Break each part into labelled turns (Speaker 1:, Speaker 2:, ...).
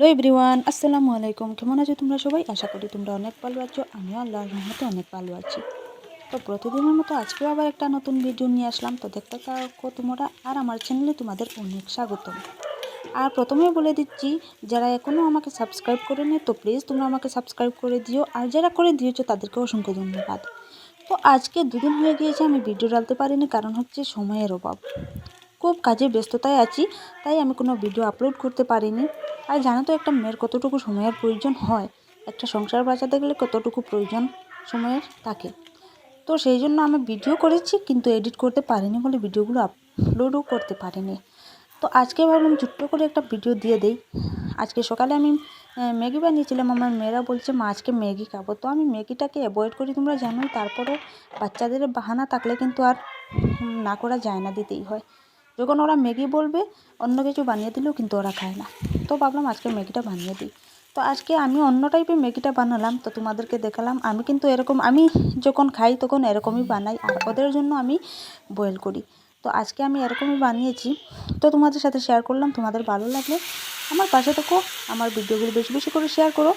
Speaker 1: Hello everyone, আসসালামু আলাইকুম। কেমন আছো তোমরা সবাই? আশা করি তোমরা অনেক ভালো আছো, আমিও আল্লাহর রহমতে অনেক ভালো আছি। তো প্রতিদিনের মতো আজকেও আবার একটা নতুন ভিডিও নিয়ে আসলাম। তো দেখতে থাকো তোমরা আর আমার চ্যানেলে তোমাদের অনেক স্বাগতম। আর প্রথমে বলে দিচ্ছি, যারা এখনও আমাকে সাবস্ক্রাইব করেনি, তো প্লিজ তোমরা আমাকে সাবস্ক্রাইব করে দিও। আর যারা করে দিয়েছ, তাদেরকে অসংখ্য ধন্যবাদ। তো আজকে দুদিন হয়ে গিয়েছে, আমি ভিডিও ডালতে পারিনি, কারণ হচ্ছে সময়ের অভাব। খুব কাজে ব্যস্ততায় আছি, তাই আমি কোনো ভিডিও আপলোড করতে পারিনি। আর জানো তো একটা মেয়ের কতটুকু সময়ের প্রয়োজন হয়? একটা সংসার বাঁচাতে গেলে কতটুকু প্রয়োজন সময়ের? থাকে তো সেই জন্য আমি ভিডিও করেছি, কিন্তু এডিট করতে পারিনি বলে ভিডিওগুলো আপলোডও করতে পারিনি। তো আজকে ভাবলাম ছোট্ট করে একটা ভিডিও দিয়ে দেই। আজকে সকালে আমি ম্যাগি বানিয়েছিলাম। আমার মেয়েরা বলছে, মা, আজকে ম্যাগি খাব। তো আমি ম্যাগিটাকে অ্যাভয়েড করি, তোমরা জানোই। তারপরেও বাচ্চাদের বাহানা থাকলে কিন্তু আর না করা যায় না, দিতেই হয়। যখন ওরা ম্যাগি বলবে, অন্য কিছু বানিয়ে দিলেও কিন্তু ওরা খায় না। তো ভাবলাম আজকে ম্যাগিটা বানিয়ে দিই। তো আজকে আমি অন্য টাইপের ম্যাগিটা বানালাম, তো তোমাদেরকে দেখালাম। আমি কিন্তু এরকম, আমি যখন খাই তখন এরকমই বানাই, আর ওদের জন্য আমি বয়েল করি। তো আজকে আমি এরকমই বানিয়েছি। তো তোমাদের সাথে শেয়ার করলাম, তোমাদের ভালো লাগলে আমার পাশে থেকো, আমার ভিডিওগুলো বেশি বেশি করে শেয়ার করো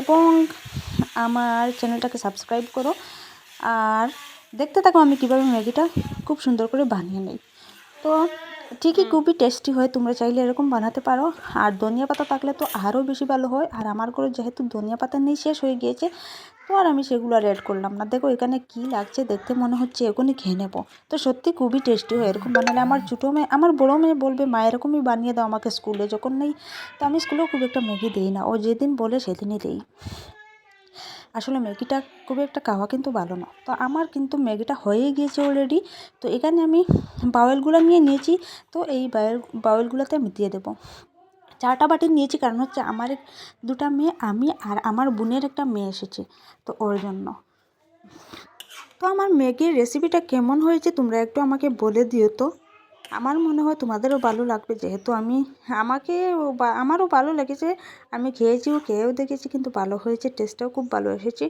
Speaker 1: এবং আমার চ্যানেলটাকে সাবস্ক্রাইব করো। আর দেখতে থাকো আমি কীভাবে ম্যাগিটা খুব সুন্দর করে বানিয়ে নিই। তো ঠিকই খুবই টেস্টি হয় তোমরা চাইলে এরকম বানাতে পারো। আর ধনিয়া পাতা থাকলে তো আরও বেশি ভালো হয়। আর আমার ঘরে যেহেতু ধনিয়া পাতা নেই শেষ হয়ে গিয়েছে তো আর আমি সেগুলো আর অ্যাড করলাম না। দেখো এখানে কি লাগছে দেখতে মনে হচ্ছে এখনই খেয়ে নেব। তো সত্যি খুবই টেস্টি হয় এরকম বানালে আমার ছোটো মেয়ে আমার বড়ো মেয়ে বলবে মা এরকমই বানিয়ে দাও আমাকে স্কুলে। যখন নেই তো আমি স্কুলেও খুব একটা ম্যাগি দিই না। ও যেদিন বলে সেদিনই দিই। আসলে ম্যাগিটা খুব একটা খাওয়া কিন্তু ভালো না। তো আমার কিন্তু ম্যাগিটা হয়ে গিয়েছে অলরেডি তো এখানে আমি বাওয়েলগুলো নিয়ে নিয়েছি। তো এই বাউল বাওয়েলগুলোতে আমি দিয়ে দেবো। চারটা বাটি নিয়েছি, কারণ হচ্ছে আমার দুটা মেয়ে, আমি আর আমার বোনের একটা মেয়ে এসেছে। তো ওর জন্য। তো আমার ম্যাগির রেসিপিটা কেমন হয়েছে তোমরা একটু আমাকে বলে দিও তো। আমার মনে হয় তোমাদেরও ভালো লাগবে, যেহেতু আমি, আমাকে আমারও ভালো লেগেছে। আমি খেয়েছিও খেয়েও দেখেছি, কিন্তু ভালো হয়েছে টেস্টটাও খুব ভালো এসেছে।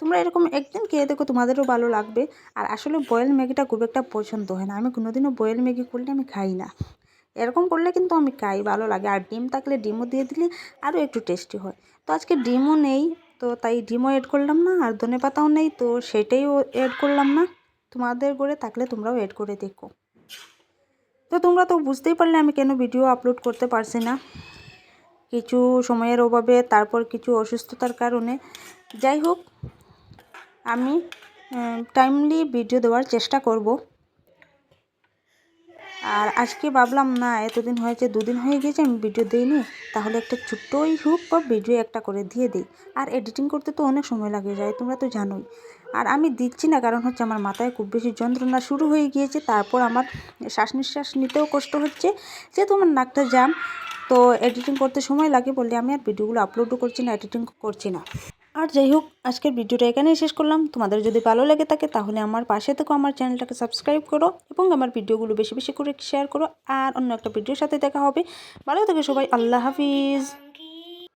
Speaker 1: তোমরা এরকম একদিন খেয়ে দেখো, তোমাদেরও ভালো লাগবে। আর আসলে বয়েল ম্যাগিটা খুব একটা পছন্দ হয় না। আমি কোনোদিনও বয়েল ম্যাগি করলে আমি খাই না। এরকম করলে কিন্তু আমি খাই, ভালো লাগে। আর ডিম থাকলে ডিমও দিয়ে দিলে আরও একটু টেস্টি হয়। তো আজকে ডিমও নেই, তো তাই ডিমও এড করলাম না, আর ধনে পাতাও নেই, তো সেটাইও এড করলাম না। তোমাদের করে থাকলে তোমরাও এড করে দেখো। তো তোমরা তো বুঝতেই পারলে আমি কেন ভিডিও আপলোড করতে পারছি না। কিছু সময়ের অভাবে, তারপর কিছু অসুস্থতার কারণে। যাই হোক, আমি টাইমলি ভিডিও দেওয়ার চেষ্টা করব। আর আজকে ভাবলাম, না, এতদিন হয়েছে, দুদিন হয়ে গেছে আমি ভিডিও দিইনি। তাহলে একটা ছোট্টই হুক বা ভিডিও একটা করে দিয়ে দিই। আর এডিটিং করতে তো অনেক সময় লাগে যায়, তোমরা তো জানোই। আর আমি দিচ্ছি না, কারণ হচ্ছে আমার মাথায় খুব বেশি যন্ত্রণা শুরু হয়ে গিয়েছে, তারপর আমার শ্বাস নিঃশ্বাস নিতেও কষ্ট হচ্ছে। যেহেতু আমার নাকটা জাম তো এডিটিং করতে সময় লাগে বলে আমি আর ভিডিওগুলো আপলোডও করছি না এডিটিং করছি না। আর যাই হোক, আজকের ভিডিওটা এখানেই শেষ করলাম। তোমাদের যদি ভালো লাগে থাকে, তাহলে আমার পাশে থেকেও আমার চ্যানেলটাকে সাবস্ক্রাইব করো এবং আমার ভিডিওগুলো বেশি বেশি করে শেয়ার করো। আর অন্য একটা ভিডিওর সাথে দেখা হবে। ভালো থাকে সবাই, আল্লাহ হাফিজ।